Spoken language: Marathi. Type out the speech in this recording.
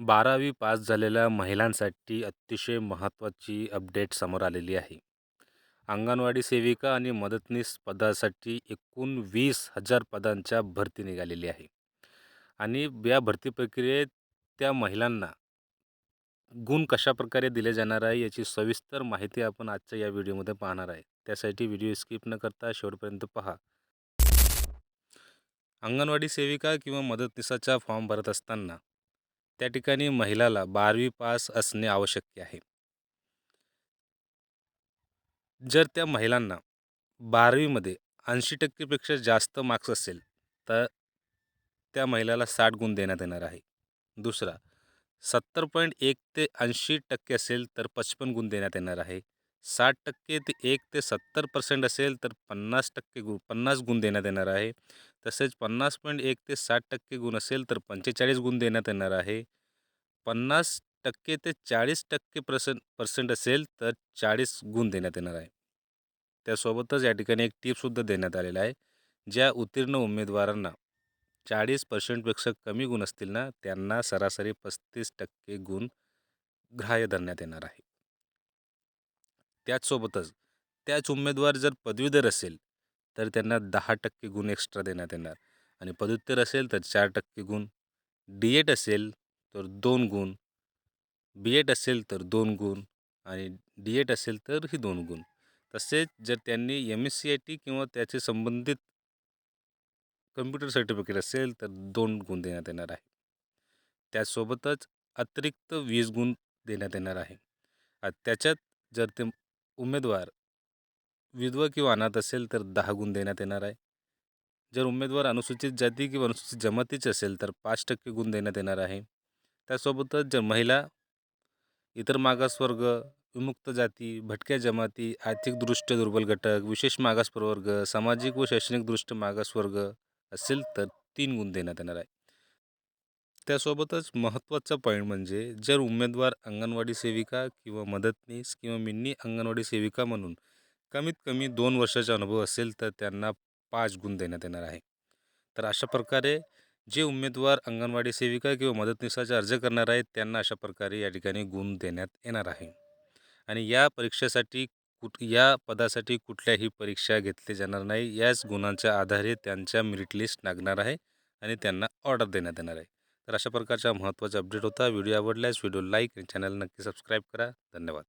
बारावी पास झालेल्या महिलांसाठी अतिशय महत्त्वाची अपडेट समोर आलेली आहे. अंगणवाडी सेविका आणि मदतनीस पदासाठी एकूण वीस हजार पदांच्या भरती निघालेली आहे. आणि या भरती प्रक्रियेत त्या महिलांना गुण कशाप्रकारे दिले जाणार आहे याची सविस्तर माहिती आपण आजच्या या व्हिडिओमध्ये पाहणार आहे. त्यासाठी व्हिडिओ स्किप न करता शेवटपर्यंत पहा. अंगणवाडी सेविका किंवा मदतनीसाचा फॉर्म भरत असताना त्या ठिकाणी महिलाला बारावी पास असणे आवश्यक आहे. जर त्या महिलांना बारावीमध्ये ऐंशी टक्केपेक्षा जास्त मार्क्स असेल तर त्या महिलाला साठ गुण देण्यात येणार आहे. दुसरा सत्तर पॉईंट एक ते ऐंशी टक्के असेल तर पचपन गुण देण्यात येणार आहे. साठ टक्के ते एक ते सत्तर पर्सेंट असेल तर पन्नास टक्के गु पन्नास गुण देण्यात येणार आहे. तसेच पन्नास पॉईंट एक ते साठ टक्के गुण असेल तर पंचेचाळीस गुण देण्यात येणार आहे. पन्नास टक्के ते चाळीस टक्के पर्सेंट पर्सेंट असेल तर चाळीस गुण देण्यात येणार आहे. त्यासोबतच या ठिकाणी एक टिपसुद्धा देण्यात आलेला आहे ज्या उत्तीर्ण उमेदवारांना चाळीस पर्सेंटपेक्षा कमी गुण असतील ना त्यांना सरासरी पस्तीस टक्के गुण ग्राह्य धरण्यात येणार आहे. त्याचसोबतच त्याच उमेदवार जर पदवीधर असेल तर त्यांना दहा टक्के गुण एक्स्ट्रा देण्यात येणार. आणि पदव्युत्तर असेल तर चार टक्के गुण. डी एड असेल तर दोन गुण. बी एड असेल तर दोन गुण. आणि डी एड असेल तर ही दोन गुण. तसेच जर त्यांनी M S C I T किंवा त्याचे संबंधित कम्प्युटर सर्टिफिकेट असेल तर दोन गुण देण्यात येणार आहे. त्यासोबतच अतिरिक्त वीस गुण देण्यात येणार आहे. त्याच्यात जर ते उमेदवार विधवा किंवा अनाथ असेल तर दहा गुण देण्यात येणार आहे. जर उमेदवार अनुसूचित जाती किंवा अनुसूचित जमातीचे असेल तर पाच टक्के गुण देण्यात येणार आहे. त्यासोबतच जर महिला इतर मागासवर्ग विमुक्त जाती भटक्या जमाती आर्थिकदृष्ट्या दुर्बल घटक विशेष मागास प्रवर्ग सामाजिक व शैक्षणिकदृष्ट्या मागासवर्ग असेल तर तीन गुण देण्यात येणार आहे. त्यासोबतच महत्त्वाचा पॉईंट म्हणजे जर उमेदवार अंगणवाडी सेविका किंवा मदतनीस किंवा मिनी अंगणवाडी सेविका म्हणून कमीत कमी दोन वर्षाचा अनुभव असेल तर त्यांना पाच गुण देण्यात येणार आहे. तर अशा प्रकारे जे उमेदवार अंगणवाडी सेविका किंवा मदतनीसाचा अर्ज करणार आहेत त्यांना अशा प्रकारे या ठिकाणी गुण देण्यात येणार आहे. आणि या परीक्षेसाठी कुठ या पदासाठी कुठल्याही परीक्षा घेतली जाणार नाही. याच गुणांच्या आधारे त्यांच्या मेरिट लिस्ट लागणार आहे आणि त्यांना ऑर्डर देण्यात येणार आहे. तर अशा प्रकारचा महत्त्वाचा अपडेट होता. व्हिडिओ आवडल्यास व्हिडिओ लाईक आणि चॅनल नक्की सबस्क्राईब करा. धन्यवाद.